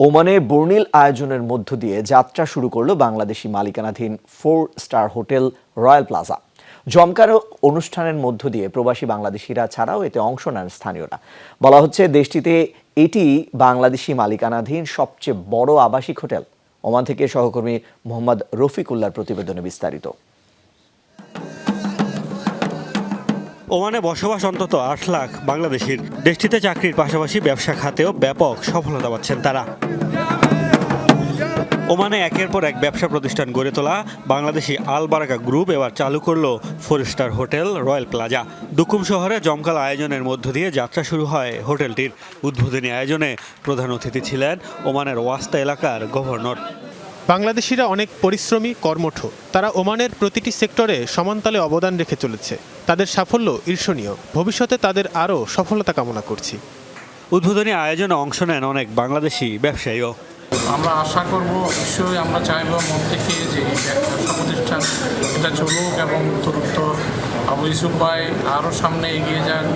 ওমানে বর্ণিল আয়োজনের মধ্য দিয়ে যাত্রা শুরু করল বাংলাদেশি মালিকানাধীন four star hotel Royal Plaza. জমকানো অনুষ্ঠানের মধ্য দিয়ে প্রবাসী বাংলাদেশিরা ছাড়াও এতে অংশ নেন স্থানীয়রা। বলা হচ্ছে, দেশটিতে এটি বাংলাদেশি মালিকানাধীন সবচেয়ে বড় আবাসিক হোটেল। ওমান থেকে সহকর্মী মোহাম্মদ রফিকুল্লার প্রতিবেদনে বিস্তারিত। ওমানে বসবাস অন্তত আট লাখ বাংলাদেশির। দেশটিতে চাকরির পাশাপাশি ব্যবসা খাতেও ব্যাপক সফলতা পাচ্ছেন তারা। ওমানে একের পর এক ব্যবসা প্রতিষ্ঠান গড়ে তোলা বাংলাদেশি আল আলবারাকা গ্রুপ এবার চালু করল four star hotel Royal Plaza. Duqm শহরে জমকাল আয়োজনের মধ্য দিয়ে যাত্রা শুরু হয় হোটেলটির। উদ্বোধনী আয়োজনে প্রধান অতিথি ছিলেন ওমানের ওয়াস্তা এলাকার গভর্নর। বাংলাদেশিরা অনেক পরিশ্রমী কর্মঠ। তারা ওমানের প্রতিটি সেক্টরে সমানতালে অবদান রেখে চলেছে। তাদের সাফল্য ঈর্ষণীয়। ভবিষ্যতে তাদের আরও সফলতা কামনা করছি। উদ্বোধনী আয়োজনে অংশ নেন অনেক বাংলাদেশি ব্যবসায়ীও। আমরা আশা করব অবশ্যই আমরা চাইব মন থেকে যে ব্যবসা প্রতিষ্ঠান এটা চলুক এবং দ্রুত আবু ইসুফ ভাই আরও সামনে এগিয়ে যান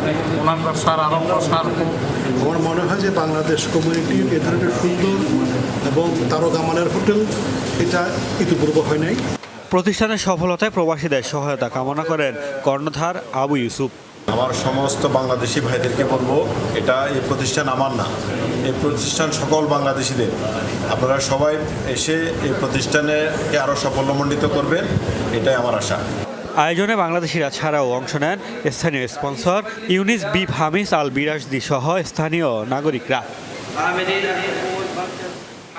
ওনার ব্যবসার আরও প্রসার হোক আমার মনে হয় যে বাংলাদেশ কমিউনিটির এ ধরনের সুন্দর এবং তারকা মানের হোটেল এটা ইতিপূর্ব হয় নাই। প্রতিষ্ঠানের সফলতায় প্রবাসীদের সহায়তা কামনা করেন কর্ণধার আবু ইউসুফ। আমার সমস্ত বাংলাদেশি ভাইদেরকে বলব এটা এই প্রতিষ্ঠান আমার না। এই প্রতিষ্ঠান সকল বাংলাদেশিদের। আপনারা সবাই এসে এই প্রতিষ্ঠানেকে আরও সাফল্যমণ্ডিত করবেন এটাই আমার আশা। আয়োজনে বাংলাদেশিরা ছাড়াও অংশ নেন স্থানীয় স্পন্সর ইউনিস বি হামিস আল বিরাজদি সহ স্থানীয় নাগরিকরা।